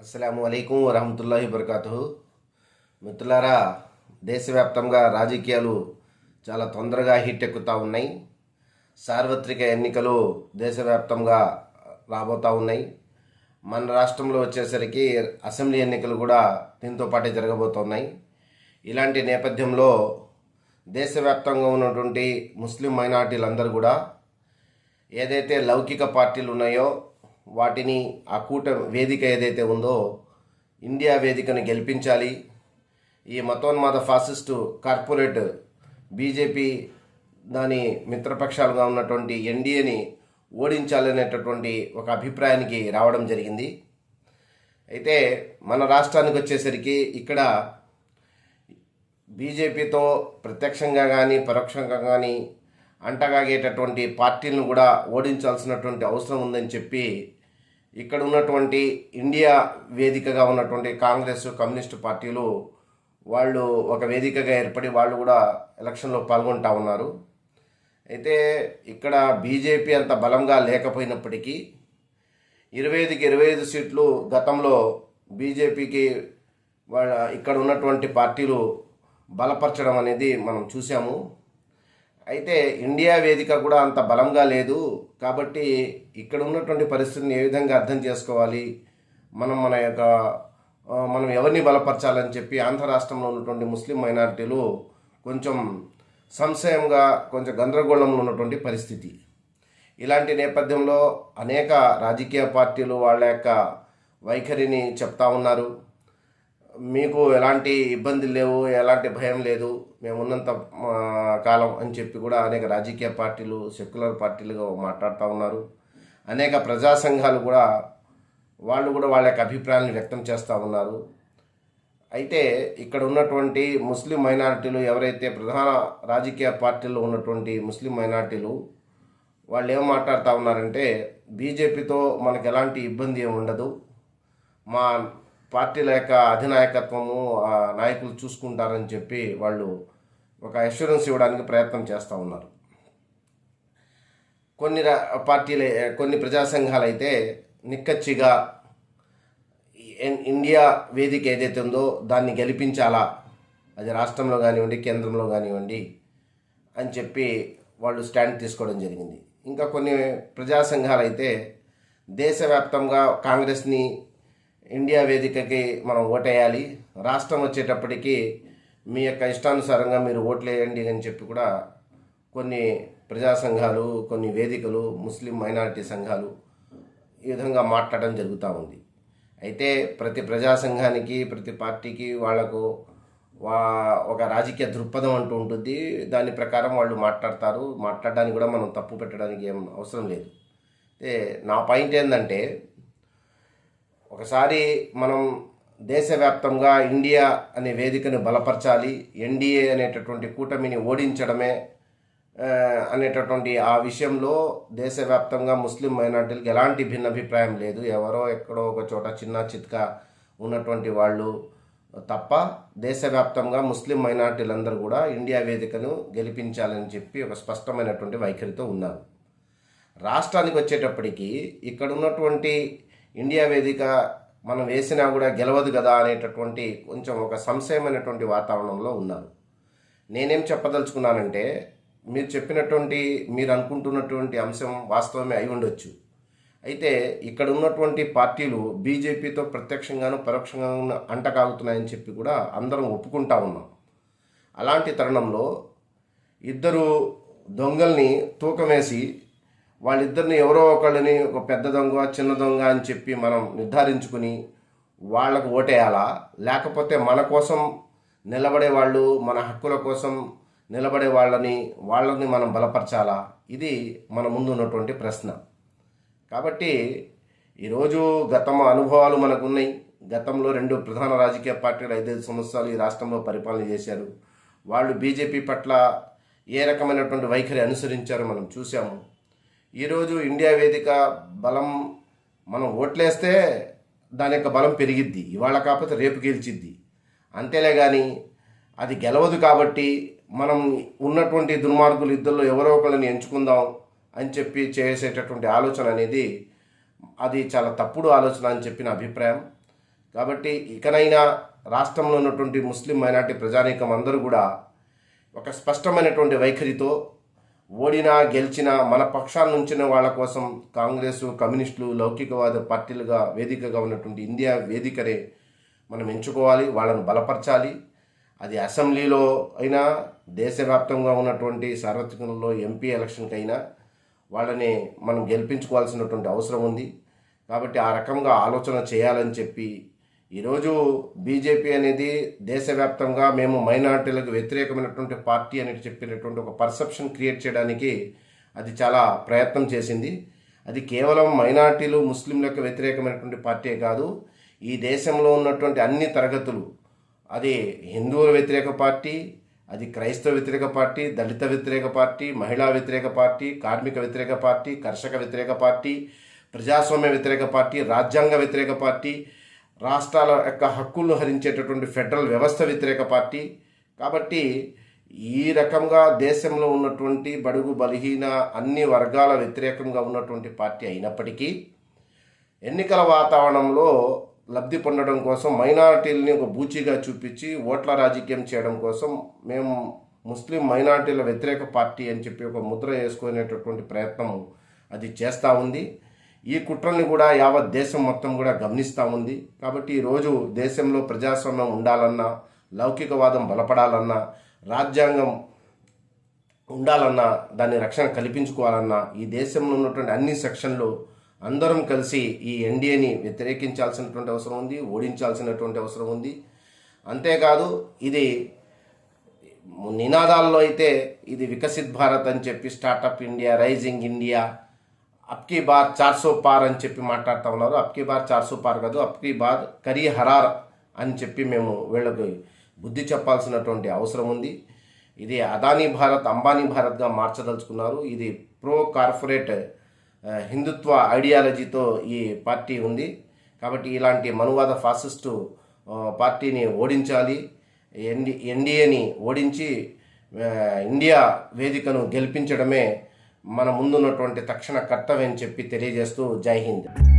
అస్సలం అయికం వరహతుల్లా వబర్కాతు మిత్రులారా దేశవ్యాప్తంగా రాజకీయాలు చాలా తొందరగా హిట్ ఎక్కుతూ ఉన్నాయి. సార్వత్రిక ఎన్నికలు దేశవ్యాప్తంగా రాబోతూ ఉన్నాయి. మన రాష్ట్రంలో వచ్చేసరికి అసెంబ్లీ ఎన్నికలు కూడా దీంతో పాటే జరగబోతున్నాయి. ఇలాంటి నేపథ్యంలో దేశవ్యాప్తంగా ఉన్నటువంటి ముస్లిం మైనార్టీలందరూ కూడా ఏదైతే లౌకిక పార్టీలు ఉన్నాయో వాటిని ఆ కూట వేదిక ఏదైతే ఉందో ఇండియా వేదికను గెలిపించాలి. ఈ మతోన్మాద ఫాసిస్టు కార్పొరేట్ బీజేపీ దాని మిత్రపక్షాలుగా ఉన్నటువంటి ఎన్డీఏని ఓడించాలనేటటువంటి ఒక అభిప్రాయానికి రావడం జరిగింది. అయితే మన రాష్ట్రానికి వచ్చేసరికి ఇక్కడ బీజేపీతో ప్రత్యక్షంగా కానీ పరోక్షంగా కానీ అంటగాగేటటువంటి పార్టీలను కూడా ఓడించాల్సినటువంటి అవసరం ఉందని చెప్పి ఇక్కడ ఉన్నటువంటి ఇండియా వేదికగా ఉన్నటువంటి కాంగ్రెస్ కమ్యూనిస్టు పార్టీలు వాళ్ళు ఒక వేదికగా ఏర్పడి వాళ్ళు కూడా ఎలక్షన్లో పాల్గొంటా ఉన్నారు. అయితే ఇక్కడ బీజేపీ అంత బలంగా లేకపోయినప్పటికీ ఇరవై ఐదుకి ఇరవై ఐదు సీట్లు గతంలో బీజేపీకి వాళ్ళ ఇక్కడ ఉన్నటువంటి పార్టీలు బలపరచడం అనేది మనం చూసాము అయితే ఇండియా వేదిక కూడా అంత బలంగా లేదు కాబట్టి ఇక్కడ ఉన్నటువంటి పరిస్థితిని ఏ విధంగా అర్థం చేసుకోవాలి? మనం మన యొక్క మనం ఎవరిని బలపరచాలని చెప్పి ఆంధ్ర రాష్ట్రంలో ఉన్నటువంటి ముస్లిం మైనారిటీలు కొంచెం సంశయంగా కొంచెం గందరగోళంలో ఉన్నటువంటి పరిస్థితి. ఇలాంటి నేపథ్యంలో అనేక రాజకీయ పార్టీలు వాళ్ళ యొక్క వైఖరిని చెప్తా ఉన్నారు. మీకు ఎలాంటి ఇబ్బందులు లేవు ఎలాంటి భయం లేదు. మేము ఉన్నంత కాలం అని చెప్పి కూడా అనేక రాజకీయ పార్టీలు సెక్యులర్ పార్టీలుగా మాట్లాడుతూ ఉన్నారు. అనేక ప్రజా సంఘాలు కూడా వాళ్ళు కూడా వాళ్ళ యొక్క అభిప్రాయాలను వ్యక్తం చేస్తూ ఉన్నారు. అయితే ఇక్కడ ఉన్నటువంటి ముస్లిం మైనారిటీలు ఎవరైతే ప్రధాన రాజకీయ పార్టీల్లో ఉన్నటువంటి ముస్లిం మైనారిటీలు వాళ్ళు ఏం మాట్లాడుతూ ఉన్నారంటే బీజేపీతో మనకు ఎలాంటి ఇబ్బంది ఏమి ఉండదు. మా పార్టీల యొక్క అధినాయకత్వము ఆ నాయకులు చూసుకుంటారని చెప్పి వాళ్ళు ఒక అష్యూరెన్స్ ఇవ్వడానికి ప్రయత్నం చేస్తూ ఉన్నారు. కొన్ని రా- పార్టీలు కొన్ని ప్రజా సంఘాలు అయితే నిక్కచ్చిగా ఇండియా వేదిక ఏదైతే ఉందో దాన్ని గెలిపించాలా అది రాష్ట్రంలో కానివ్వండి కేంద్రంలో కానివ్వండి అని చెప్పి వాళ్ళు స్టాండ్ తీసుకోవడం జరిగింది. ఇంకా కొన్ని ప్రజా సంఘాలు అయితే దేశవ్యాప్తంగా కాంగ్రెస్ని ఇండియా వేదికకి మనం ఓటేయాలి రాష్ట్రం వచ్చేటప్పటికి మీ యొక్క ఇష్టానుసారంగా మీరు ఓట్లేయండి అని చెప్పి కూడా కొన్ని ప్రజా సంఘాలు కొన్ని వేదికలు ముస్లిం మైనారిటీ సంఘాలు ఈ విధంగా మాట్లాడడం జరుగుతూ ఉంది. అయితే ప్రతి ప్రజా సంఘానికి ప్రతి పార్టీకి వాళ్ళకు వా ఒక రాజకీయ దృక్పథం అంటూ ఉంటుంది. దాని ప్రకారం వాళ్ళు మాట్లాడతారు. మాట్లాడడానికి కూడా మనం తప్పు పెట్టడానికి ఏం అవసరం లేదు. అయితే నా పాయింట్ ఏంటంటే ఒకసారి మనం దేశవ్యాప్తంగా ఇండియా అనే వేదికను బలపరచాలి ఎన్డీఏ అనేటటువంటి కూటమిని ఓడించడమే అనేటటువంటి ఆ విషయంలో దేశవ్యాప్తంగా ముస్లిం మైనార్టీలకు ఎలాంటి భిన్నాభిప్రాయం లేదు. ఎవరో ఎక్కడో ఒక చోట చిన్న చిత్కా ఉన్నటువంటి వాళ్ళు తప్ప దేశవ్యాప్తంగా ముస్లిం మైనార్టీలందరూ కూడా ఇండియా వేదికను గెలిపించాలని చెప్పి ఒక స్పష్టమైనటువంటి వైఖరితో ఉన్నారు. రాష్ట్రానికి వచ్చేటప్పటికి ఇక్కడ ఉన్నటువంటి ఇండియా వేదిక మనం వేసినా కూడా గెలవదు కదా అనేటటువంటి కొంచెం ఒక సంశయమైనటువంటి వాతావరణంలో ఉన్నారు. నేనేం చెప్పదలుచుకున్నానంటే మీరు చెప్పినటువంటి మీరు అనుకుంటున్నటువంటి అంశం వాస్తవమే అయి ఉండొచ్చు. అయితే ఇక్కడ ఉన్నటువంటి పార్టీలు బీజేపీతో ప్రత్యక్షంగాను పరోక్షంగాను అంటకాగుతున్నాయని చెప్పి కూడా అందరం ఒప్పుకుంటా ఉన్నాం. అలాంటి తరుణంలో ఇద్దరు దొంగల్ని తూకం వేసి వాళ్ళిద్దరిని ఎవరో ఒకళ్ళని ఒక పెద్ద దొంగ చిన్న దొంగ అని చెప్పి మనం నిర్ధారించుకుని వాళ్ళకు ఓటేయాలా? లేకపోతే మన కోసం నిలబడే వాళ్ళు మన హక్కుల కోసం నిలబడే వాళ్ళని వాళ్ళని మనం బలపరచాలా? ఇది మన ముందు ఉన్నటువంటి ప్రశ్న. కాబట్టి ఈరోజు గతం అనుభవాలు మనకున్నాయి. గతంలో రెండు ప్రధాన రాజకీయ పార్టీలు ఐదైదు సంవత్సరాలు ఈ రాష్ట్రంలో పరిపాలన చేశారు. వాళ్ళు బీజేపీ పట్ల ఏ రకమైనటువంటి వైఖరి అనుసరించారో మనం చూసాము ఈరోజు ఇండియా వేదిక బలం మనం ఓట్లేస్తే దాని యొక్క బలం పెరిగిద్ది. ఇవాళ కాకపోతే రేపు గెలిచిద్ది. అంతేలే కానీ అది గెలవదు కాబట్టి మనం ఉన్నటువంటి దుర్మార్గులు ఇద్దరిలో ఎవరో ఒకరిని ఎంచుకుందాం అని చెప్పి చేసేటటువంటి ఆలోచన అనేది అది చాలా తప్పుడు ఆలోచన అని చెప్పిన అభిప్రాయం. కాబట్టి ఇకనైనా రాష్ట్రంలో ఉన్నటువంటి ముస్లిం మైనార్టీ ప్రజానీకం అందరూ కూడా ఒక స్పష్టమైనటువంటి వైఖరితో ఓడినా గెలిచినా మన పక్షాల నుంచిన వాళ్ళ కోసం కాంగ్రెస్ కమ్యూనిస్టులు లౌకికవాద పార్టీలుగా వేదికగా ఉన్నటువంటి ఇండియా వేదికనే మనం ఎంచుకోవాలి వాళ్ళను బలపరచాలి. అది అసెంబ్లీలో అయినా దేశవ్యాప్తంగా ఉన్నటువంటి సార్వత్రికంలో ఎంపీ ఎలక్షన్కి అయినా వాళ్ళని మనం గెలిపించుకోవాల్సినటువంటి అవసరం ఉంది. కాబట్టి ఆ రకంగా ఆలోచన చేయాలని చెప్పి ఈరోజు బీజేపీ అనేది దేశవ్యాప్తంగా మేము మైనార్టీలకు వ్యతిరేకమైనటువంటి పార్టీ అని చెప్పినటువంటి ఒక పర్సెప్షన్ క్రియేట్ చేయడానికి అది చాలా ప్రయత్నం చేసింది. అది కేవలం మైనార్టీలు ముస్లింలకు వ్యతిరేకమైనటువంటి పార్టీ కాదు. ఈ దేశంలో ఉన్నటువంటి అన్ని తరగతులు అది హిందువుల వ్యతిరేక పార్టీ అది క్రైస్తవ వ్యతిరేక పార్టీ దళిత వ్యతిరేక పార్టీ మహిళా వ్యతిరేక పార్టీ కార్మిక వ్యతిరేక పార్టీ కర్షక వ్యతిరేక పార్టీ ప్రజాస్వామ్య వ్యతిరేక పార్టీ రాజ్యాంగ వ్యతిరేక పార్టీ రాష్ట్రాల యొక్క హక్కులను హరించేటటువంటి ఫెడరల్ వ్యవస్థ వ్యతిరేక పార్టీ. కాబట్టి ఈ రకంగా దేశంలో ఉన్నటువంటి బడుగు బలహీన అన్ని వర్గాల వ్యతిరేకంగా ఉన్నటువంటి పార్టీ అయినప్పటికీ ఎన్నికల వాతావరణంలో లబ్ధి పొందడం కోసం మైనారిటీలని ఒక బూచిగా చూపించి ఓట్ల రాజకీయం చేయడం కోసం మేము ముస్లిం మైనారిటీల వ్యతిరేక పార్టీ అని చెప్పి ఒక ముద్ర వేసుకునేటటువంటి ప్రయత్నం అది చేస్తూ ఉంది. ఈ కుట్రల్ని కూడా యావత్ దేశం మొత్తం కూడా గమనిస్తూ ఉంది. కాబట్టి ఈరోజు దేశంలో ప్రజాస్వామ్యం ఉండాలన్నా లౌకికవాదం బలపడాలన్నా రాజ్యాంగం ఉండాలన్నా దాన్ని రక్షణ కల్పించుకోవాలన్నా ఈ దేశంలో ఉన్నటువంటి అన్ని సెక్షన్లు అందరం కలిసి ఈ ఎన్డీఏని వ్యతిరేకించాల్సినటువంటి అవసరం ఉంది ఓడించాల్సినటువంటి అవసరం ఉంది. అంతేకాదు ఇది నినాదాల్లో అయితే ఇది వికసిత్ భారత్ అని చెప్పి స్టార్టప్ ఇండియా రైజింగ్ ఇండియా అప్కీ బార్ చార్సో పార్ అని చెప్పి మాట్లాడుతూ ఉన్నారు. అప్కీ బార్ చార్సో పార్ కాదు అప్కీ బార్ కరీ హరార్ అని చెప్పి మేము వీళ్ళకి బుద్ధి చెప్పాల్సినటువంటి అవసరం ఉంది. ఇది అదానీ భారత్ అంబానీ భారత్గా మార్చదలుచుకున్నారు. ఇది ప్రో కార్పొరేట్ హిందుత్వ ఐడియాలజీతో ఈ పార్టీ ఉంది. కాబట్టి ఇలాంటి మనువాద ఫాసిస్టు పార్టీని ఓడించాలి. ఎన్డి ఎన్డీఏని ఓడించి ఇండియా వేదికను గెలిపించడమే మన ముందున్నటువంటి తక్షణ కర్తవ్యం చెప్పి తెలియజేస్తూ జై హింద్.